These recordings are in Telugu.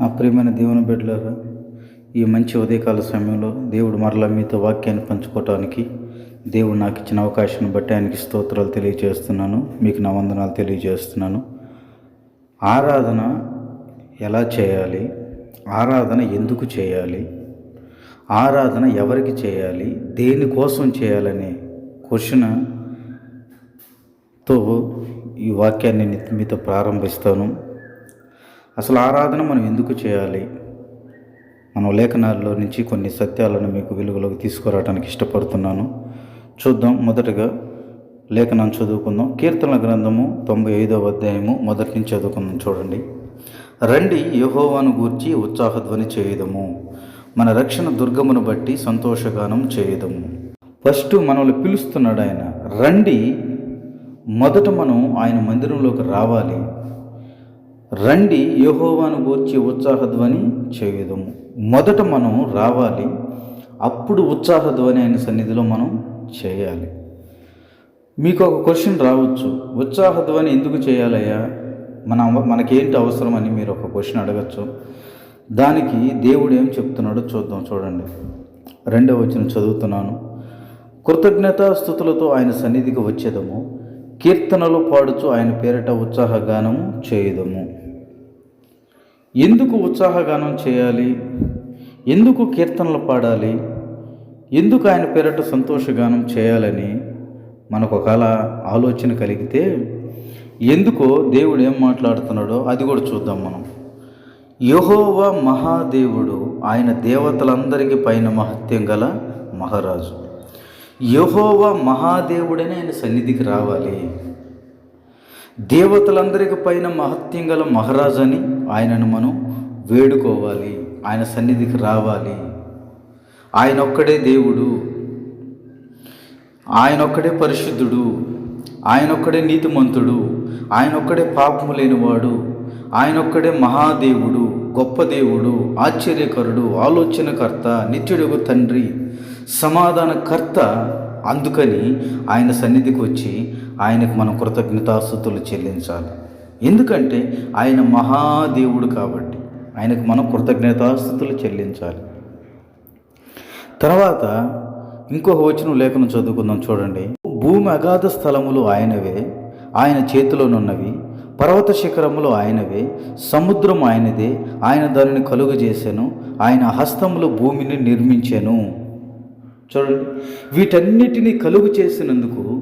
నా ప్రియమైన దేవుని బిడ్డలారా ఈ మంచి ఉదయకాల సమయంలో దేవుడు మరలా మీతో వాక్యాన్ని పంచుకోవటానికి దేవుడు నాకు ఇచ్చిన అవకాశాన్ని బట్టి ఆయనకి స్తోత్రాలు తెలియజేస్తున్నాను మీకు నా వందనాలు తెలియజేస్తున్నాను. ఆరాధన ఎలా చేయాలి? ఆరాధన ఎందుకు చేయాలి? ఆరాధన ఎవరికి చేయాలి? దేనికోసం చేయాలనే క్వశ్చన్తో ఈ వాక్యాన్ని మీతో ప్రారంభిస్తాను. అసలు ఆరాధన మనం ఎందుకు చేయాలి? మనం లేఖనాల్లో నుంచి కొన్ని సత్యాలను మీకు వెలుగులోకి తీసుకురావడానికి ఇష్టపడుతున్నాను. చూద్దాం మొదటగా లేఖనం చదువుకుందాం. కీర్తన గ్రంథము తొంభై ఐదవ అధ్యాయము మొదటి నుంచి చదువుకుందాం చూడండి. రండి యహోవాను గూర్చి ఉత్సాహధ్వని చేయదము. మన రక్షణ దుర్గమును బట్టి సంతోషగానం చేయదము. ఫస్ట్ మనల్ని పిలుస్తున్నాడు ఆయన. రండి మొదట మనం ఆయన మందిరంలోకి రావాలి. రండి యహోవాను గూర్చి ఉత్సాహధ్వని చేయుదము. మొదట మనం రావాలి అప్పుడు ఉత్సాహధ్వని ఆయన సన్నిధిలో మనం చేయాలి. మీకు ఒక క్వశ్చన్ రావచ్చు ఉత్సాహధ్వని ఎందుకు చేయాలయ్యా? మన మనకేంటి అవసరం అని మీరు ఒక క్వశ్చన్ అడగచ్చు. దానికి దేవుడు ఏం చెప్తున్నాడో చూద్దాం చూడండి. రెండవ వచ్చిన చదువుతున్నాను. కృతజ్ఞతాస్థుతులతో ఆయన సన్నిధికి వచ్చేదము కీర్తనలు పాడుచు ఆయన పేరిట ఉత్సాహగానము చేయుదము. ఎందుకు ఉత్సాహగానం చేయాలి? ఎందుకు కీర్తనలు పాడాలి? ఎందుకు ఆయన పేరట సంతోషగానం చేయాలని మనకు ఒకవేళ ఆలోచన కలిగితే ఎందుకో దేవుడు ఏం మాట్లాడుతున్నాడో అది కూడా చూద్దాం మనం. యహోవ మహాదేవుడు ఆయన దేవతలందరికీ పైన మహత్యం గల మహారాజు. యహోవ మహాదేవుడని ఆయన సన్నిధికి రావాలి. దేవతలందరికి పైన మహత్యం గల మహారాజు అని ఆయనను మనం వేడుకోవాలి. ఆయన సన్నిధికి రావాలి. ఆయన ఒక్కడే దేవుడు. ఆయన ఒక్కడే పరిశుద్ధుడు. ఆయన ఒక్కడే నీతిమంతుడు. ఆయన ఒక్కడే పాపము లేనివాడు. ఆయన ఒక్కడే మహాదేవుడు గొప్ప దేవుడు ఆశ్చర్యకరుడు ఆలోచనకర్త నిత్యుడుగు తండ్రి సమాధానకర్త అందుకని ఆయన సన్నిధికి వచ్చి ఆయనకు మనం కృతజ్ఞతాస్థుతులు చెల్లించాలి. ఎందుకంటే ఆయన మహాదేవుడు కాబట్టి ఆయనకు మనం కృతజ్ఞతాస్థుతులు చెల్లించాలి. తర్వాత ఇంకొక వచనం లేఖను చదువుకుందాం చూడండి. భూమి అగాధ స్థలములు ఆయనవే ఆయన చేతిలోనున్నవి పర్వత శిఖరములు ఆయనవే సముద్రం ఆయనదే ఆయన దానిని కలుగు చేశాను ఆయన హస్తములు భూమిని నిర్మించాను. చూడండి. వీటన్నిటినీ కలుగు చేసినందుకు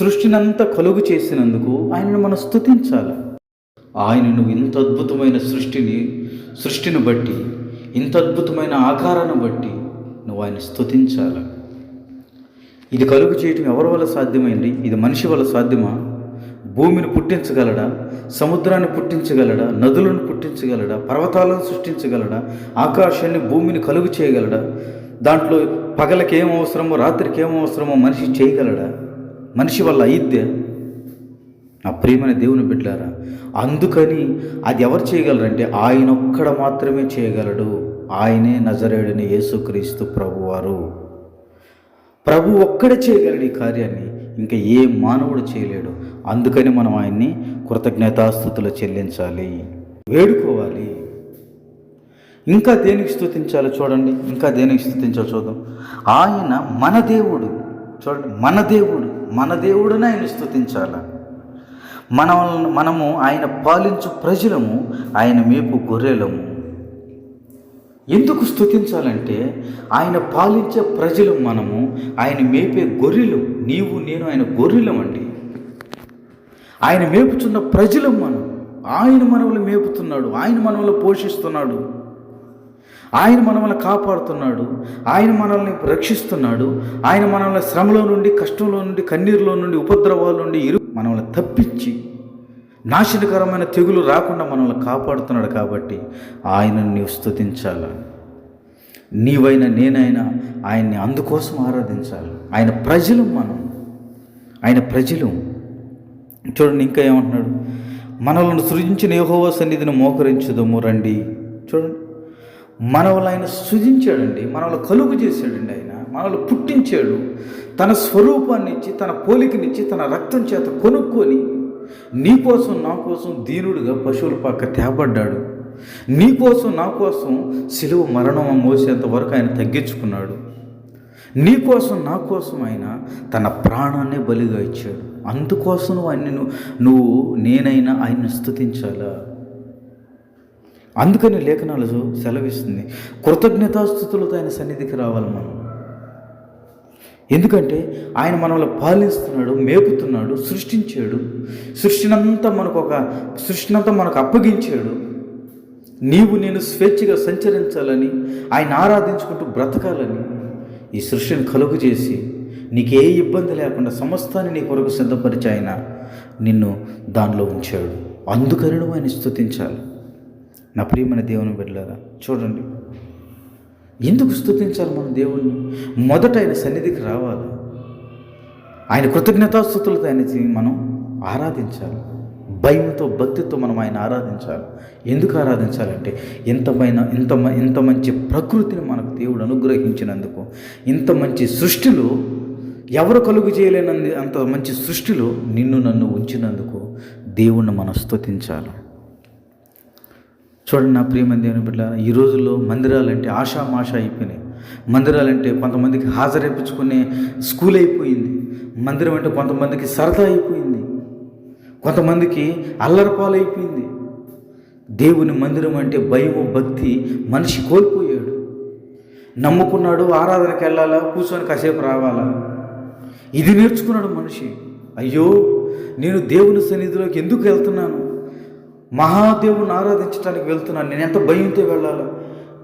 సృష్టినంతా కలుగు చేసినందుకు ఆయనను మనం స్థుతించాలి ఆయనను ఇంత అద్భుతమైన సృష్టిని సృష్టిని బట్టి ఇంత అద్భుతమైన ఆకారాన్ని బట్టి నువ్వు ఆయన స్థుతించాలి ఇది కలుగు చేయటం ఎవరి వల్ల సాధ్యమైంది? ఇది మనిషి వల్ల సాధ్యమా? భూమిని పుట్టించగలడా? సముద్రాన్ని పుట్టించగలడా? నదులను పుట్టించగలడా? పర్వతాలను సృష్టించగలడా? ఆకాశాన్ని భూమిని కలుగు చేయగలడా? దాంట్లో పగలకి ఏం అవసరమో రాత్రికి ఏం అవసరమో మనిషి చేయగలడా? మనిషి వల్ల అయిద్దే. నా ప్రియమైన దేవుని బిడ్డారా అందుకని అది ఎవరు చేయగలరంటే ఆయన ఒక్కడ మాత్రమే చేయగలడు. ఆయనే నజరేయుడిని యేసుక్రీస్తు ప్రభువారు. ప్రభు ఒక్కడే చేయగలడు ఈ కార్యాన్ని ఇంకా ఏ మానవుడు చేయలేడు. అందుకని మనం ఆయన్ని కృతజ్ఞతాస్థుతులు చెల్లించాలి వేడుకోవాలి. ఇంకా దేనికి స్థుతించాలో చూడండి ఇంకా దేనికి స్థుతించాలో చూద్దాం. ఆయన మన దేవుడు. చూడండి మన దేవుడు మన దేవుడునే ఆయన స్థుతించాలి మన మనము ఆయన పాలించు ప్రజలము ఆయన మేపు గొర్రెలము. ఎందుకు స్థుతించాలంటే ఆయన పాలించే ప్రజలు మనము ఆయన మేపే గొర్రెలు నీవు నేను ఆయన గొర్రెలం అండి. ఆయన మేపుచున్న ప్రజలు మనం. ఆయన మనవులు మేపుతున్నాడు ఆయన మనవులు పోషిస్తున్నాడు. ఆయన మనల్ని కాపాడుతున్నాడు. ఆయన మనల్ని రక్షిస్తున్నాడు. ఆయన మనల్ని శ్రమలో నుండి కష్టంలో నుండి కన్నీరులో నుండి ఉపద్రవాల నుండి ఇరు మనల్ని తప్పించి నాశనకరమైన తెగులు రాకుండా మనల్ని కాపాడుతున్నాడు కాబట్టి ఆయనను నీవు స్తుతించాలి. నీవైనా నేనైనా ఆయన్ని అందుకోసం ఆరాధించాలి. ఆయన ప్రజలు మనం. ఆయన ప్రజలు. చూడండి ఇంకా ఏమంటున్నాడు? మనల్ని సృజించిన యెహోవా సన్నిధిని మోకరించుదము రండి. చూడండి. మనవలు ఆయన సృజించాడండి మనవలు కలుగు చేశాడండి ఆయన మనల్ని పుట్టించాడు. తన స్వరూపాన్ని ఇచ్చి తన పోలికనిచ్చి తన రక్తం చేత కొనుక్కొని నీ కోసం నా కోసం దీనుడుగా పశువుల పక్క తేబడ్డాడు. నీ కోసం నా కోసం సిలువ మరణం మోసేంత వరకు ఆయన తగ్గించుకున్నాడు. నీ కోసం నా కోసం ఆయన తన ప్రాణాన్ని బలిగా ఇచ్చాడు. అందుకోసం ఆయన నువ్వు నేనైనా ఆయన్ని స్థుతించాలా అందుకని లేఖనాలు సెలవిస్తుంది. కృతజ్ఞతాస్థుతులతో ఆయన సన్నిధికి రావాలి మనం. ఎందుకంటే ఆయన మనల్ని పాలిస్తున్నాడు మేపుతున్నాడు సృష్టించాడు. సృష్టినంతా మనకు ఒక సృష్టినంతా మనకు అప్పగించాడు. నీవు నేను స్వేచ్ఛగా సంచరించాలని ఆయన ఆరాధించుకుంటూ బ్రతకాలని ఈ సృష్టిని కలుగు చేసి నీకే ఇబ్బంది లేకుండా సమస్తాన్ని నీ కొరకు సిద్ధపరిచి ఆయన నిన్ను దానిలో ఉంచాడు. అందుకని నువ్వు ఆయన స్థుతించాలి నా ప్రియమైన దేవుని బిడ్డలారా చూడండి. ఎందుకు స్థుతించాలి మనం దేవుణ్ణి? మొదట ఆయన సన్నిధికి రావాలి. ఆయన కృతజ్ఞతాస్థుతులతో ఆయన మనం ఆరాధించాలి. భయంతో భక్తితో మనం ఆయన ఆరాధించాలి. ఎందుకు ఆరాధించాలంటే ఇంతమైన ఇంత ఇంత మంచి ప్రకృతిని మనకు దేవుడు అనుగ్రహించినందుకు ఇంత మంచి సృష్టిలో ఎవరు కలుగు చేయలేనంది అంత మంచి సృష్టిలో నిన్ను నన్ను ఉంచినందుకు దేవుణ్ణి మనం స్తుతించాలి. చూడండి నా ప్రియమైన దేవుని బిడ్డ ఈ రోజుల్లో మందిరాలంటే ఆషామాష అయిపోయినాయి. మందిరాలంటే కొంతమందికి హాజరేపించుకునే స్కూల్ అయిపోయింది. మందిరం అంటే కొంతమందికి సరదా అయిపోయింది. కొంతమందికి అల్లరపాలైపోయింది దేవుని మందిరం అంటే భయము భక్తి మనిషి కోల్పోయాడు. నమ్ముకున్నాడు ఆరాధనకి వెళ్ళాలా కూర్చొని కాసేపు రావాలా? ఇది నేర్చుకున్నాడు మనిషి. అయ్యో నేను దేవుని సన్నిధిలోకి ఎందుకు వెళ్తున్నాను? మహాదేవుని ఆరాధించడానికి వెళ్తున్నాను. నేను ఎంత భయంతో వెళ్ళాలో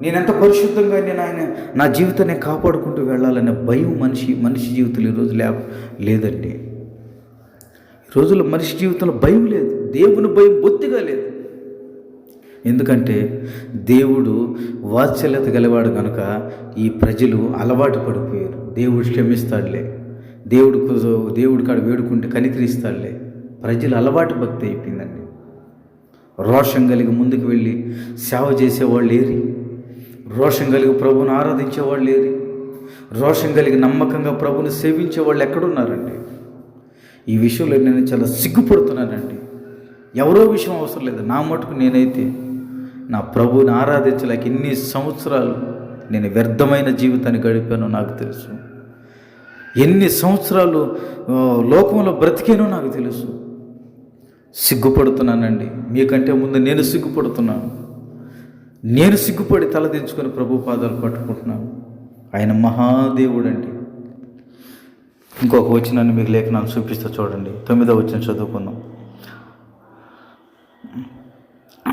నేను ఎంత పరిశుద్ధంగా నేను ఆయన నా జీవితాన్ని కాపాడుకుంటూ వెళ్ళాలనే భయం మనిషి మనిషి జీవితంలో ఈరోజు లే లేదండి. ఈ రోజుల్లో మనిషి జీవితంలో భయం లేదు. దేవుని భయం బొత్తిగా లేదు. ఎందుకంటే దేవుడు వాత్సల్యత గలవాడు కనుక ఈ ప్రజలు అలవాటు పడిపోయారు. దేవుడు క్షమిస్తాడులే. దేవుడు దేవుడి కాడ వేడుకుంటే కనికరిస్తాడులే. ప్రజలు అలవాటు భక్తి అయిపోయిందండి. రోషం కలిగి ముందుకు వెళ్ళి సేవ చేసేవాళ్ళు లేరు రోషం కలిగి ప్రభుని ఆరాధించేవాళ్ళు లేరు రోషం కలిగి నమ్మకంగా ప్రభుని సేవించే వాళ్ళు ఎక్కడున్నారండి? ఈ విషయంలో నేను చాలా సిగ్గుపడుతున్నానండి. ఎవరో విషయం అవసరం లేదు. నా మటుకు నేనైతే నా ప్రభువుని ఆరాధించలేక ఇన్ని సంవత్సరాలు నేను వ్యర్థమైన జీవితాన్ని గడిపానో నాకు తెలుసు. ఎన్ని సంవత్సరాలు లోకంలో బ్రతికేనో నాకు తెలుసు. సిగ్గుపడుతున్నానండి. మీకంటే ముందు నేను సిగ్గుపడుతున్నాను. నేను సిగ్గుపడి తలదించుకొని ప్రభు పాదాలు పట్టుకుంటున్నాను. ఆయన మహాదేవుడు అండి ఇంకొక వచనాన్ని మీకు లేఖనాలు చూపిస్తా చూడండి. తొమ్మిదో వచ్చిన చదువుకుందాం.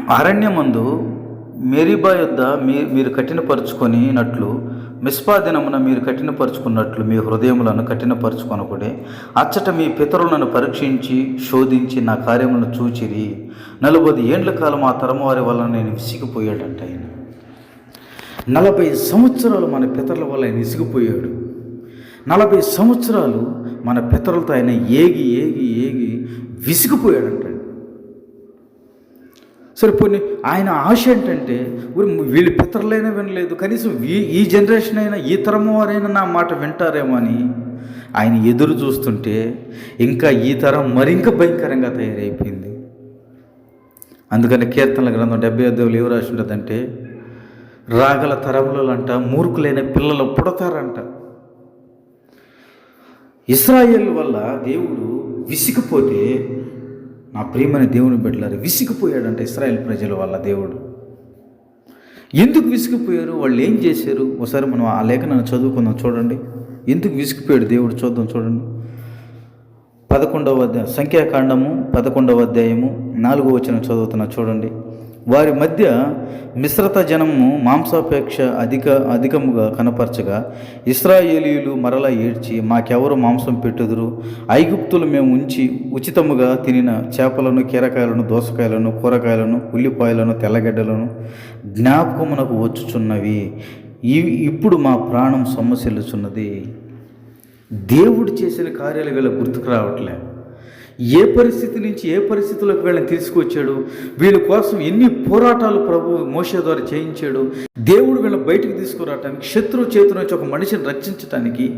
అరణ్యమందు మేరీబా యొద్ద మీ మీరు కఠినపరుచుకొనినట్లు మిస్పా దినమున మీరు కఠినపరుచుకున్నట్లు మీ హృదయములను కఠినపరుచుకొనకుడే. అచ్చట మీ పితరులను పరీక్షించి శోధించి నా కార్యములను చూచిరి. నలభై ఏండ్ల కాలం ఆ తరం వారి వల్ల నేను విసిగిపోయాడంట ఆయన నలభై సంవత్సరాలు మన పితరుల వల్ల ఆయన విసిగిపోయాడు. నలభై సంవత్సరాలు మన పితరులతో ఆయన ఏగి ఏగి ఏగి విసిగిపోయాడు సరే పోనీ ఆయన ఆశ ఏంటంటే వీళ్ళు పితరులైనా వినలేదు కనీసం ఈ ఈ జనరేషన్ అయినా ఈ తరం వారైనా నా మాట వింటారేమో అని ఆయన ఎదురు చూస్తుంటే ఇంకా ఈ తరం మరింక భయంకరంగా తయారైపోయింది. అందుకని కీర్తనల గ్రంథం డెబ్బై ఐదులు ఏం రాసి ఉంటుందంటే రాగల తరములలో అంట మూర్ఖులైన పిల్లలు పుడతారంట. ఇస్రాయేల్ వల్ల దేవుడు విసిగిపోతే నా ప్రియమైన దేవుని బిడ్డలారు విసిగిపోయాడంట ఇస్రాయేల్ ప్రజల వల్ల దేవుడు. ఎందుకు విసిగిపోయారు? వాళ్ళు ఏం చేశారు? ఒకసారి మనం ఆ లేఖనాన్ని చదువుకుందాం చూడండి. ఎందుకు విసిగిపోయాడు దేవుడు చూద్దాం చూడండి. పదకొండవ అధ్యాయం సంఖ్యాకాండము పదకొండవ అధ్యాయము నాలుగో వచ్చిన చదువుతున్నా చూడండి. వారి మధ్య మిశ్రత జనము మాంసాపేక్ష అధిక అధికముగా కనపరచగా ఇస్రాయేలీలు మరల ఏడ్చి మాకెవరు మాంసం పెట్టుదురు? ఐగుప్తులు మేము ఉంచి ఉచితముగా తినిన చేపలను కీరకాయలను దోసకాయలను కూరగాయలను ఉల్లిపాయలను తెల్లగడ్డలను జ్ఞాపకమునకు వచ్చుచున్నవి. ఇప్పుడు మా ప్రాణం సొమ్మసిల్లుచున్నది దేవుడు చేసిన కార్యాలు వీళ్ళ గుర్తుకు రావట్లేదు ఏ పరిస్థితి నుంచి ఏ పరిస్థితులకు వీళ్ళని తీసుకొచ్చాడు వీళ్ళ కోసం ఎన్ని పోరాటాలు ప్రభు మోసే ద్వారా చేయించాడు? దేవుడు వీళ్ళని బయటకు తీసుకురావటానికి శత్రువు చేతి నుంచి ఒక మనిషిని రక్షించటానికి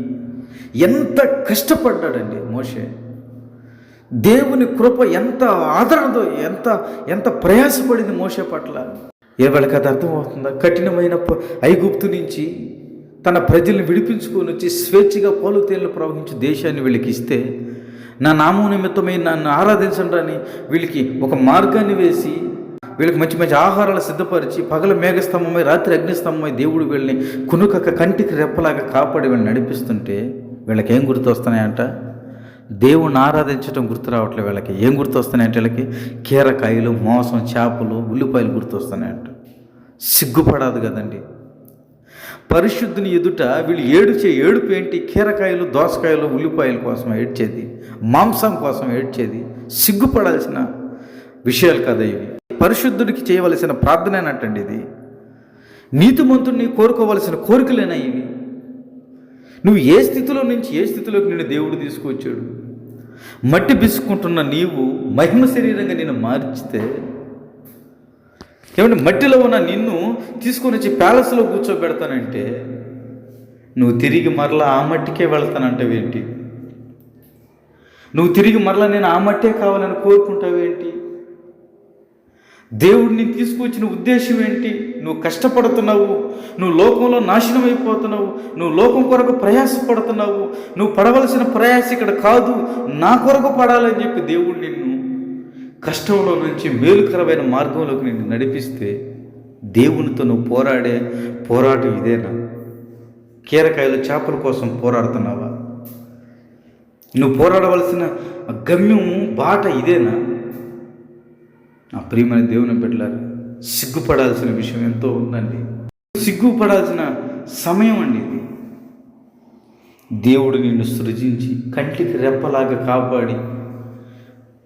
ఎంత కష్టపడ్డాడండి మోషే? దేవుని కృప ఎంత ఆదరణతో ఎంత ఎంత ప్రయాసపడింది మోసే పట్ల? ఏ వాళ్ళకి అది అర్థమవుతుందా? కఠినమైన ప- ఐగుప్తు నుంచి తన ప్రజల్ని విడిపించుకొని వచ్చి స్వేచ్ఛగా పాలు తేళ్ళు ప్రవహించి దేశాన్ని వీళ్ళకి ఇస్తే నా నామం నిమిత్తమై నన్ను ఆరాధించండి అని వీళ్ళకి ఒక మార్గాన్ని వేసి వీళ్ళకి మంచి మంచి ఆహారాలు సిద్ధపరిచి పగల మేఘస్తంభమై రాత్రి అగ్నిస్తంభమై దేవుడు వీళ్ళని కునుకక కంటికి రెప్పలాగా కాపాడి వీళ్ళని నడిపిస్తుంటే వీళ్ళకి ఏం గుర్తు వస్తున్నాయంట దేవుణ్ణి ఆరాధించడం గుర్తు రావట్లేదు వీళ్ళకి. ఏం గుర్తొస్తున్నాయంటే వీళ్ళకి? కీరకాయలు మోసం చేపలు ఉల్లిపాయలు గుర్తొస్తున్నాయంట. సిగ్గుపడదు కదండి. పరిశుద్ధిని ఎదుట వీళ్ళు ఏడుచే ఏడుపు ఏంటి? కీరకాయలు దోసకాయలు ఉల్లిపాయల కోసం ఏడ్చేది మాంసం కోసం ఏడ్చేది సిగ్గుపడాల్సిన విషయాలు కదా ఇవి. పరిశుద్ధుడికి చేయవలసిన ప్రార్థనేనటండి ఇది. నీతిమంతుడిని కోరుకోవలసిన కోరికలేనా ఇవి? నువ్వు ఏ స్థితిలో నుంచి ఏ స్థితిలోకి నిన్ను దేవుడు తీసుకొచ్చాడు? మట్టి బిసుకుంటున్న నీవు మహిమ శరీరంగా నేను మార్చితే ఏమంటే మట్టిలో ఉన్న నిన్ను తీసుకొని వచ్చి ప్యాలెస్లో కూర్చోబెడతానంటే నువ్వు తిరిగి మరలా ఆ మట్టికే వెళ్తానంటావేంటి నువ్వు తిరిగి మరలా నేను ఆ మట్టే కావాలని కోరుకుంటావేంటి దేవుడిని తీసుకొచ్చిన ఉద్దేశం ఏంటి? నువ్వు కష్టపడుతున్నావు నువ్వు లోకంలో నాశనం అయిపోతున్నావు నువ్వు లోకం కొరకు ప్రయాసపడుతున్నావు నువ్వు పడవలసిన ప్రయాస ఇక్కడ కాదు నా కొరకు పడాలని చెప్పి దేవుడు నిన్ను కష్టంలో నుంచి మేలుకరమైన మార్గంలోకి నిన్ను నడిపిస్తే దేవునితో నువ్వు పోరాడే పోరాటం ఇదేనా? కీరకాయలు చేపల కోసం పోరాడుతున్నావా? నువ్వు పోరాడవలసిన గమ్యం బాట ఇదేనా? నా ప్రియమైన దేవుని బిడ్డలారా సిగ్గుపడాల్సిన విషయం ఎంతో ఉందండి. సిగ్గుపడాల్సిన సమయం అండి ఇది. దేవుడు నిన్ను సృజించి కంటికి రెప్పలాగా కాపాడి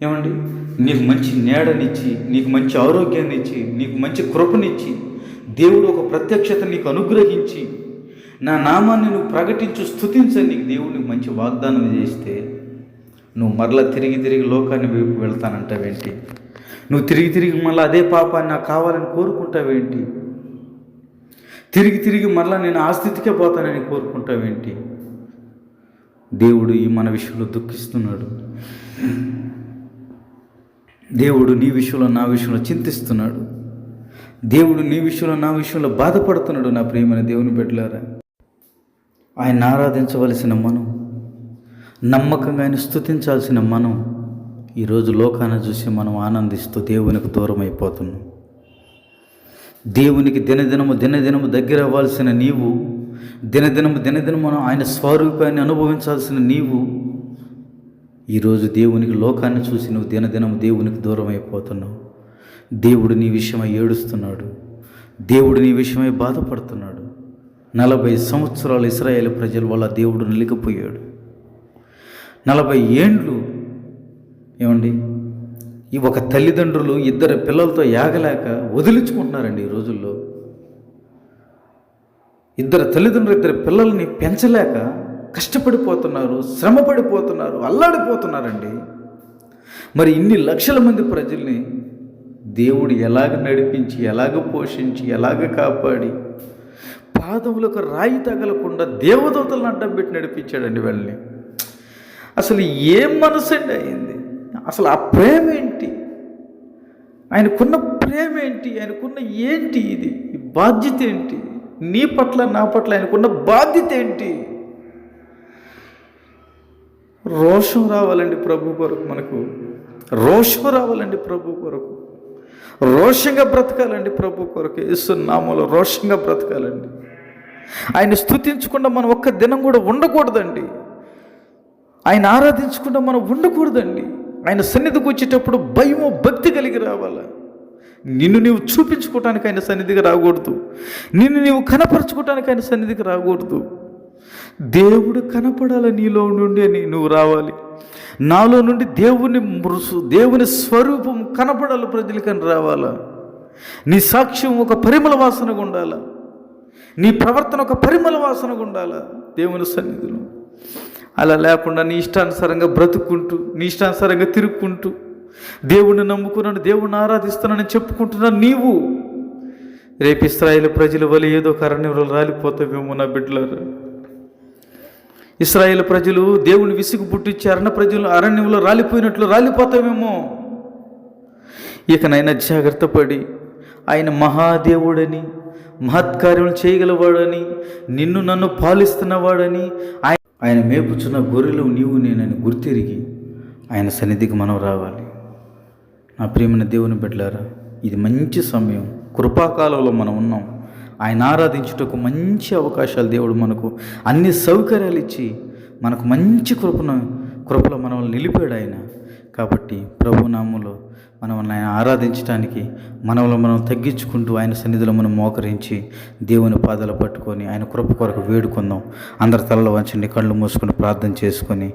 ఏమండి? నీకు మంచి నీడనిచ్చి నీకు మంచి ఆరోగ్యాన్ని ఇచ్చి నీకు మంచి కృపనిచ్చి దేవుడు ఒక ప్రత్యక్షత నీకు అనుగ్రహించి నా నామాన్ని నువ్వు ప్రకటించు స్థుతించని నీకు దేవుడికి మంచి వాగ్దానం చేస్తే నువ్వు మరలా తిరిగి తిరిగి లోకాన్ని వైపు వెళ్తానంటావేంటి? నువ్వు తిరిగి తిరిగి మళ్ళీ అదే పాపాన్ని నాకు కావాలని కోరుకుంటావేంటి? తిరిగి తిరిగి మరలా నేను ఆ స్థితికే పోతానని కోరుకుంటావేంటి? దేవుడు ఈ మన విషయంలో దుఃఖిస్తున్నాడు. దేవుడు నీ విషయంలో నా విషయంలో చింతిస్తున్నాడు. దేవుడు నీ విషయంలో నా విషయంలో బాధపడుతున్నాడు నా ప్రియమైన దేవుని బిడ్డలారా. ఆయన ఆరాధించవలసిన మనం నమ్మకంగా ఆయన స్థుతించాల్సిన మనం ఈరోజు లోకాన్ని చూసి మనం ఆనందిస్తూ దేవునికి దూరం అయిపోతున్నాం దేవునికి దినదినము దినదినము దగ్గర అవ్వాల్సిన నీవు దినదినము దినదినము ఆయన స్వరూపాన్ని అనుభవించాల్సిన నీవు ఈరోజు దేవునికి లోకాన్ని చూసి నువ్వు దినదినం దేవునికి దూరం అయిపోతున్నావు దేవుడు నీ విషయమై ఏడుస్తున్నాడు. దేవుడు నీ విషయమై బాధపడుతున్నాడు. నలభై సంవత్సరాలు ఇస్రాయేల్ ప్రజల వల్ల దేవుడు నలిగిపోయాడు. నలభై ఏండ్లు ఏమండి? ఈ ఒక తల్లిదండ్రులు ఇద్దరు పిల్లలతో యాగలేక వదిలించుకుంటున్నారండి ఈ రోజుల్లో. ఇద్దరు తల్లిదండ్రులు ఇద్దరు పిల్లల్ని పెంచలేక కష్టపడిపోతున్నారు శ్రమపడిపోతున్నారు అల్లాడిపోతున్నారండి. మరి ఇన్ని లక్షల మంది ప్రజల్ని దేవుడు ఎలాగ నడిపించి ఎలాగ పోషించి ఎలాగ కాపాడి పాదములకు రాయి తగలకుండా దేవదూతలను అడ్డం పెట్టి నడిపించాడండి వాళ్ళని. అసలు ఏం మనసు అండి అయింది? అసలు ఆ ప్రేమ ఏంటి ఆయనకున్న ప్రేమ ఏంటి ఆయనకున్న ఏంటి ఇది? బాధ్యత ఏంటి? నీ పట్ల నా పట్ల ఆయనకున్న బాధ్యత ఏంటి? రోషం రావాలండి ప్రభు కొరకు మనకు. రోషం రావాలండి ప్రభు కొరకు. రోషంగా బ్రతకాలండి ప్రభు కొరకు. ఇస్తున్నామలో రోషంగా బ్రతకాలండి. ఆయన స్థుతించకుండా మనం ఒక్క దినం కూడా ఉండకూడదండి. ఆయన ఆరాధించకుండా మనం ఉండకూడదండి. ఆయన సన్నిధికి వచ్చేటప్పుడు భయము భక్తి కలిగి రావాలి? నిన్ను నీవు చూపించుకోవటానికి ఆయన సన్నిధికి రాకూడదు. నిన్ను నీవు కనపరచుకోవటానికి ఆయన సన్నిధికి రాకూడదు. దేవుడు కనపడాల నీలో నుండి నువ్వు రావాలి. నాలో నుండి దేవుని మృసు దేవుని స్వరూపం కనపడాలి ప్రజలకని రావాలా? నీ సాక్ష్యం ఒక పరిమళ వాసనగా ఉండాలా? నీ ప్రవర్తన ఒక పరిమళ వాసనగా ఉండాలా? దేవుని సన్నిధిలో. అలా లేకుండా నీ ఇష్టానుసారంగా బ్రతుక్కుంటూ నీ ఇష్టానుసారంగా తిరుక్కుంటూ దేవుణ్ణి నమ్ముకున్నాను దేవుణ్ణి ఆరాధిస్తున్నానని చెప్పుకుంటున్నాను నీవు రేపు ఇస్రాయేల్ ప్రజల వల్ల ఏదో ఒక రాలిపోతావేమో నా బిడ్డలారా? ఇస్రాయేల్ ప్రజలు దేవుని విసుగు పుట్టించి అరణ్య ప్రజలు అరణ్యంలో రాలిపోయినట్లు రాలిపోతామేమో. ఇకనైనా జాగ్రత్త పడి ఆయన మహాదేవుడని మహత్కార్యములు చేయగలవాడని నిన్ను నన్ను పాలిస్తున్నవాడని ఆయన ఆయన మేపుచున్న గొర్రెలు నీవు నేనని గుర్తిరిగి ఆయన సన్నిధికి మనం రావాలి. నా ప్రియమైన దేవుని బిడ్డలారా ఇది మంచి సమయం. కృపాకాలంలో మనం ఉన్నాం. ఆయన ఆరాధించుటకు మంచి అవకాశాలు దేవుడు మనకు అన్ని సౌకర్యాలు ఇచ్చి మనకు మంచి కృపను కృపలో మనల్ని నిలిపాడు ఆయన. కాబట్టి ప్రభు నామంలో మనం ఆయన ఆరాధించడానికి మనలో మనం తగ్గించుకుంటూ ఆయన సన్నిధిలో మనం మోకరించి దేవుని పాదాలు పట్టుకొని ఆయన కృప కొరకు వేడుకుందాం. అందరి తలలో వంచండి కళ్ళు మూసుకొని ప్రార్థన చేసుకొని